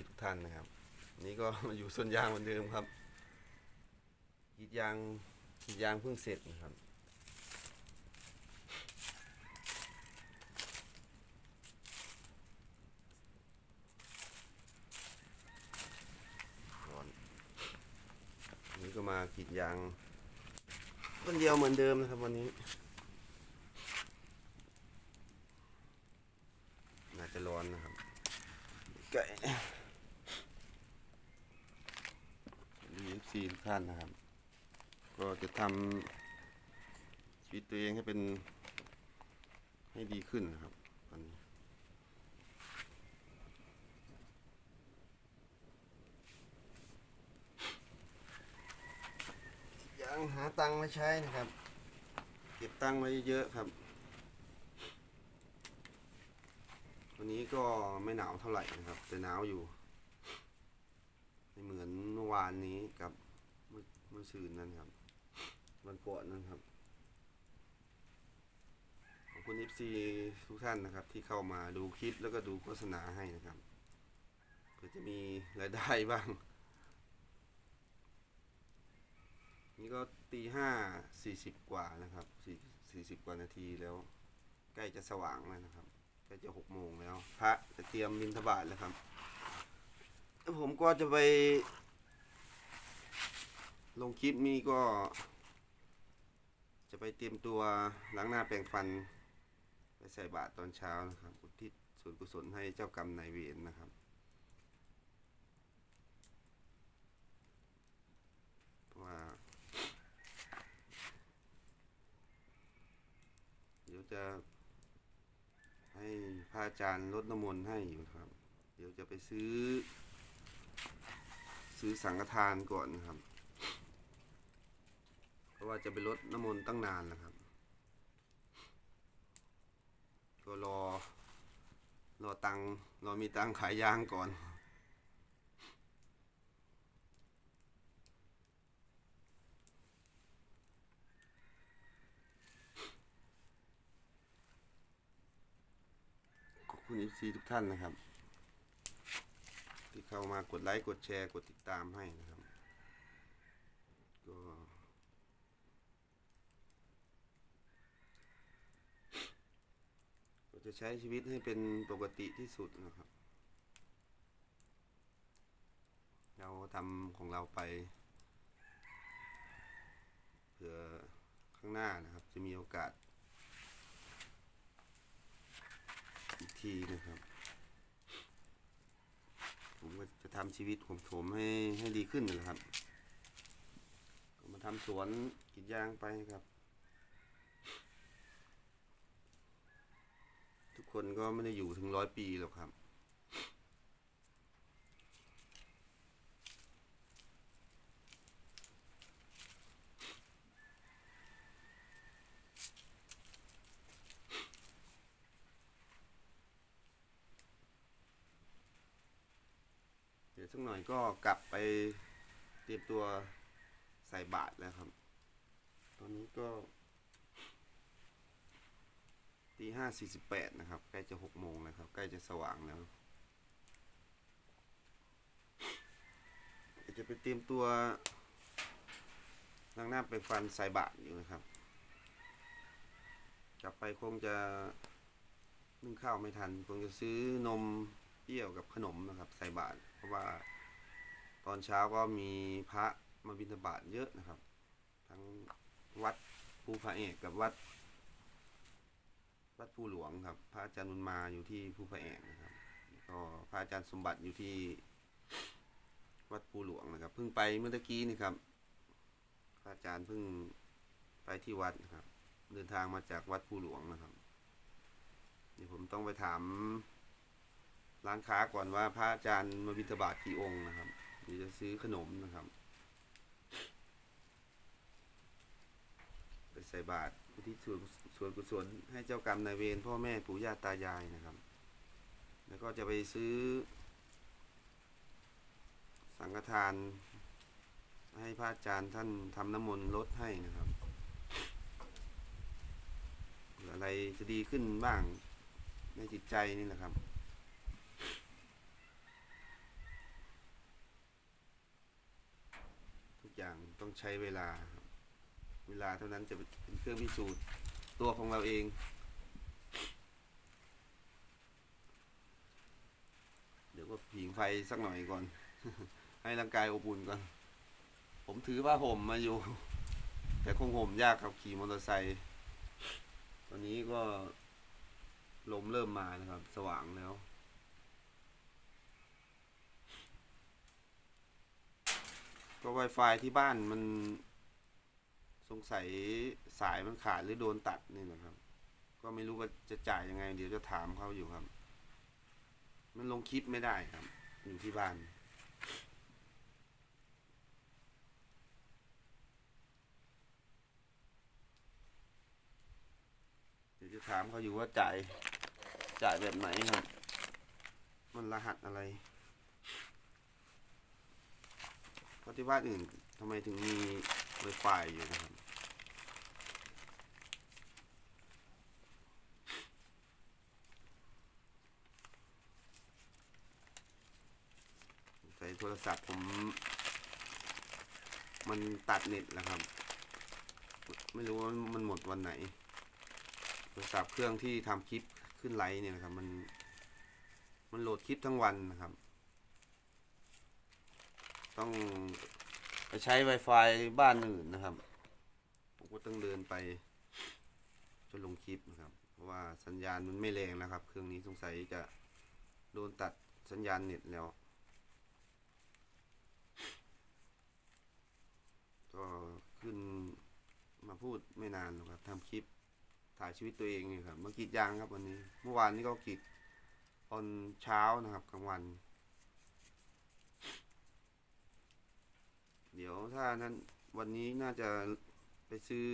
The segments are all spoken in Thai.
FC ทุกท่านนะครับ นี่ก็มาอยู่ส่วนยางเหมือนเดิมครับกีดยางกีดยางเพิ่งเสร็จนะครับนนี้ก็มากรีดยางต้นเดียวเหมือนเดิมนะครับวันนี้ น่าจะร้อนนะครับไก่ดีเอฟ ซีทุกท่านนะครับ ก็จะทำชีวิตตัวเองให้เป็นให้ดีขึ้นนะครับตอนนี้ยังหาตังค์มาใช้นะครับ เก็บตังค์ไว้เยอะครับ วันนี้ก็ไม่หนาวเท่าไหร่นะครับ แต่หนาวอยู่ไม่เหมือนเมื่อวานนี้กับ มื่อเมื่อคืนนั้นครับ วันก่อนนั้นครับขอบคุณเอฟซีทุกท่านนะครับ ที่เข้ามาดูคลิปแล้วก็ดูโฆษณาให้นะครับเพื่อจะมีรายได้บ้าง นี่ก็ตีห้าสี่สิบกว่านะครับสี่สี่สิบกว่านาทีแล้ว ใกล้จะสว่างแล้วนะครับใกล้จะหกโมงแล้ว พระจะเตรียมบิณฑบาตแล้วครับแล้วผมก็จะไป ลงคลิปนี้ก็ จะไปเตรียมตัวล้างหน้าแปรงฟัน ไปใส่บาตรตอนเช้านะครับ อุทิศส่วนกุศลให้เจ้ากรรมนายเวรนะครับเพราะว่าเดี๋ยวจะให้พระอาจารย์ลดน้ำมนต์ให้อยู่ครับ เดี๋ยวจะไปซื้อ ซื้อสังฆทานก่อนนะครับ ราะว่าจะไปลดน้ำมนต์ตั้งนานแล้วครับก็รอ รอตังรอมีตังขายยางก่อน ขอบคุณ FC ทุกท่านนะครับ ที่เข้ามากดไลค์ กดแชร์ กดติดตามให้นะครับ ก็ก็ จะใช้ชีวิตให้เป็นปกติที่สุดนะครับ เราทำของเราไปเผื่อข้างหน้านะครับ จะมีโอกาส อีกทีนะครับ ผมก็จะทำชีวิตของผมให้ให้ดีขึ้นนะครับ ก็มาทำสวนกรีดยางไปครับ ทุก คนก็ไม่ได้อยู่ถึงร้อยปีหรอกครับเดี๋ยวสักหน่อยก็กลับไปเตรียมตัวใส่บาตรแล้วครับ ตอนนี้ก็ ตีห้าสี่สิบแปดนะครับ ใกล้จะหกโมงแล้วครับ ใกล้จะสว่างแล้วจะไปเตรียมตัวล้างหน้าไปฟันใส่บาตรอยู่นะครับ กลับไปคงจะนึ่งข้าวไม่ทัน คงจะซื้อนมเปรี้ยวกับขนมนะครับ ใส่บาตรเพราะว่าตอนเช้าก็มีพระมาบิณฑบาตเยอะนะครับ ทั้งวัดภูพระเอกกับวัด วัดภูหลวงครับ พระอาจารย์บุญมาอยู่ที่ภูพระเอกนะครับก็พระอาจารย์สมบัติอยู่ที่ วัดภูหลวงนะครับ เพิ่งไปเมื่อกี้นี่ครับ พระอาจารย์เพิ่งไปที่วัดนะครับ เดินทางมาจากวัดภูหลวงนะครับเดี๋ยวผมต้องไปถามร้านค้าก่อนว่าพระอาจารย์มาบิณฑบาตกี่องค์นะครับหรือจะซื้อขนมนะครับ ใส่บาตรอุทิส่วนส่วนกุศลให้เจ้ากรรมนายเวรพ่อแม่ปู่ย่าตายายนะครับ แล้วก็จะไปซื้อ สังฆทาน ให้พระอาจารย์ท่านทำน้ำมนต์ลดให้นะครับ อะไรจะดีขึ้นบ้างในจิตใจนี่แหละครับทุกอย่างต้องใช้เวลา เวลาเท่านั้นจะเป็นเครื่องพิสูจน์ตัวของเราเอง เดี๋ยวก็ผิงไฟสักหน่อยก่อน ให้ร่างกายอบอุ่นก่อน ผมถือว่าห่มมาอยู่ แต่คงห่มยากครับขี่มอเตอร์ไซค์ตอนนี้ก็ลมเริ่มมานะครับ สว่างแล้วก็ Wi-Fi ที่บ้านมัน สงสัยสายมันขาดหรือโดนตัดนี่นะครับ ก็ไม่รู้ว่าจะจ่ายยังไง เดี๋ยวจะถามเขาอยู่ครับ มันลงคลิปไม่ได้ครับ อยู่ที่บ้าน เดี๋ยวจะถามเขาอยู่ว่าจ่ายจ่ายแบบไหนครับ มันรหัสอะไรเพราะที่บ้านอื่นทำไมถึงมี Wi-Fi อยู่นะครับ ใส่โทร ศัพท์ผม มันตัดเน็ตแล้วครับ ไม่รู้ว่ามันหมดวันไหนโทรศัพท์เครื่องที่ทำคลิปขึ้นไลฟ์เนี่ยนะครับ มัน มันโหลดคลิปทั้งวันนะครับ ต้องไปใช้ Wi-Fi บ้านอื่นนะครับ ผมก็ต้องเดินไปจนลงคลิปนะครับ เพราะว่าสัญญาณมันไม่แรงนะครับ เครื่องนี้สงสัยจะโดนตัดสัญญาณเน็ตแล้ว ก็ขึ้นมาพูดไม่นานหรอกครับทำคลิปถ่ายชีวิตตัวเองเนี่ยครับ เมากรีดยางครับวันนี้ เมื่อวานนี้ก็กรีดตอนเช้านะครับกลางวัน เดี๋ยวถ้านั้นวันนี้น่าจะไปซื้อ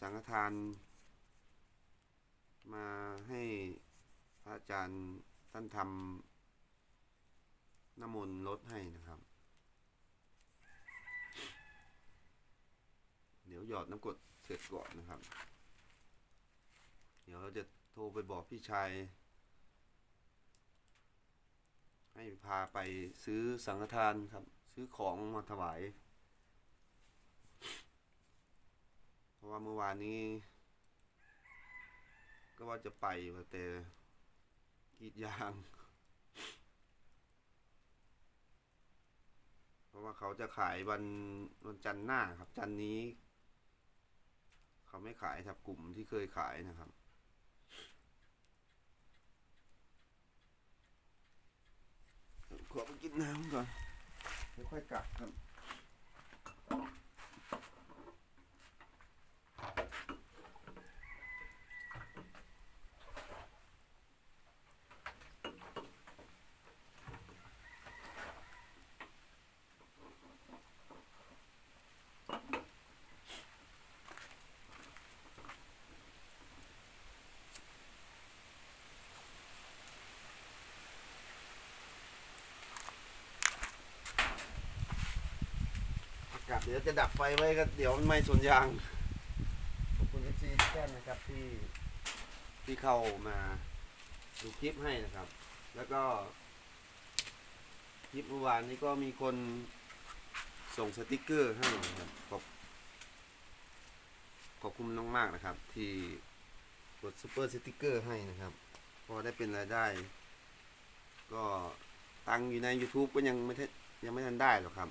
สังฆทาน มาให้พระอาจารย์ท่านทำน้ำมนต์ลดให้นะครับ เดี๋ยวหยอดน้ำกรดเสร็จก่อนนะครับ เดี๋ยวเราจะโทรไปบอกพี่ชาย ให้พาไปซื้อสังฆทานครับ ซื้อของมาถวาย เพราะว่าเมื่อวานนี้ ก็ว่าจะไปแต่กีดยาง เพราะว่าเขาจะขายวันวันจันทร์หน้าครับ จันทร์นี้ เขาไม่ขายครับกลุ่มที่เคยขายนะครับขอไปกินน้ำก่อนเดี๋ยวค่อยกลับครับ ดี๋ยวจะดับไฟไว้ก็เดี๋ยวมันไหม้สวนยาง ขอบคุณเอฟซีแท่านนะครับที่ที่เข้ามาดูคลิปให้นะครับ แล้วก็คลิปเมื่อวานนี้ก็มีคนส่งสติกเกอร์ให้นะครับขอบขอบคุณน้องมากนะครับ ที่กดซูเปอร์สติกเกอร์ให้นะครับพอได้เป็นรายได้ ก็ตังค์อยู่ใน YouTube ก็ยังไม่ทันยังไม่ทันได้หรอกครับ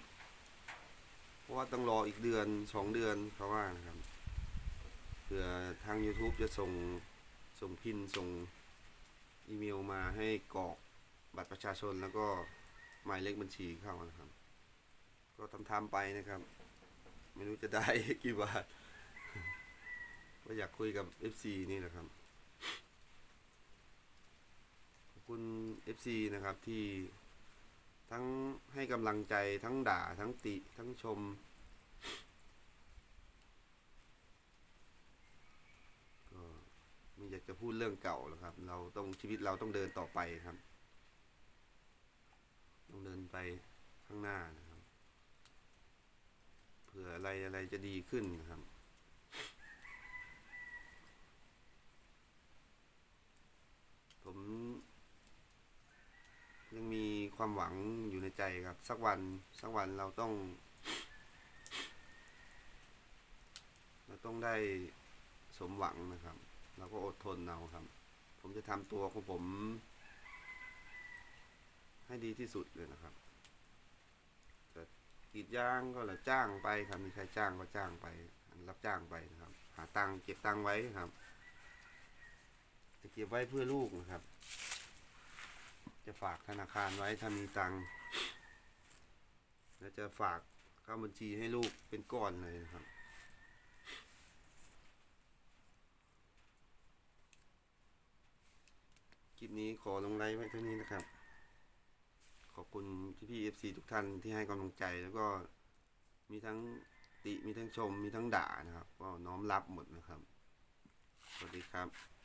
เพราะว่าต้องรออีกเดือนสองเดือนเขาว่านะครับเผื่อทาง YouTube จะส่งส่งพินส่งอีเมลมาให้กรอกบัตรประชาชนแล้วก็หมายเลขบัญชีเข้านะครับ ก็ทำทำๆไปนะครับ ไม่รู้จะได้กี่บาทก็อยากคุยกับ FC นี่แหละครับขอบคุณ FC นะครับที่ ทั้งให้กำลังใจทั้งด่าทั้งติทั้งชม ก็ไม่อยากจะพูดเรื่องเก่าแล้วครับ เราต้องชีวิตเราต้องเดินต่อไปครับ ต้องเดินไปข้างหน้านะครับ เผื่ออะไรอะไรจะดีขึ้นนะครับ ผม ยังมี ความหวังอยู่ในใจครับ สักวันสักวันเราต้อง เราต้องได้สมหวังนะครับ เราก็อดทนเอาครับ ผมจะทำตัวของผม ให้ดีที่สุดเลยนะครับจะกีดยางก็แล้วจ้างไปครับมีใครจ้างก็จ้างไป รับจ้างไปนะครับ หาตังค์เก็บตังค์ไว้ครับจะเก็บไว้เพื่อลูกนะครับ จะฝากธนาคารไว้ถ้ามีตังค์แล้วจะฝากเข้าบัญชีให้ลูกเป็นก้อนเลยนะครับคลิปนี้ขอลงไลค์ไว้เท่านี้นะครับ ขอบคุณพี่พี่เอฟซีทุกท่านที่ให้กำลังใจแล้วก็มีทั้งติมีทั้งชมมีทั้งด่านะครับ ก็น้อมรับหมดนะครับ สวัสดีครับ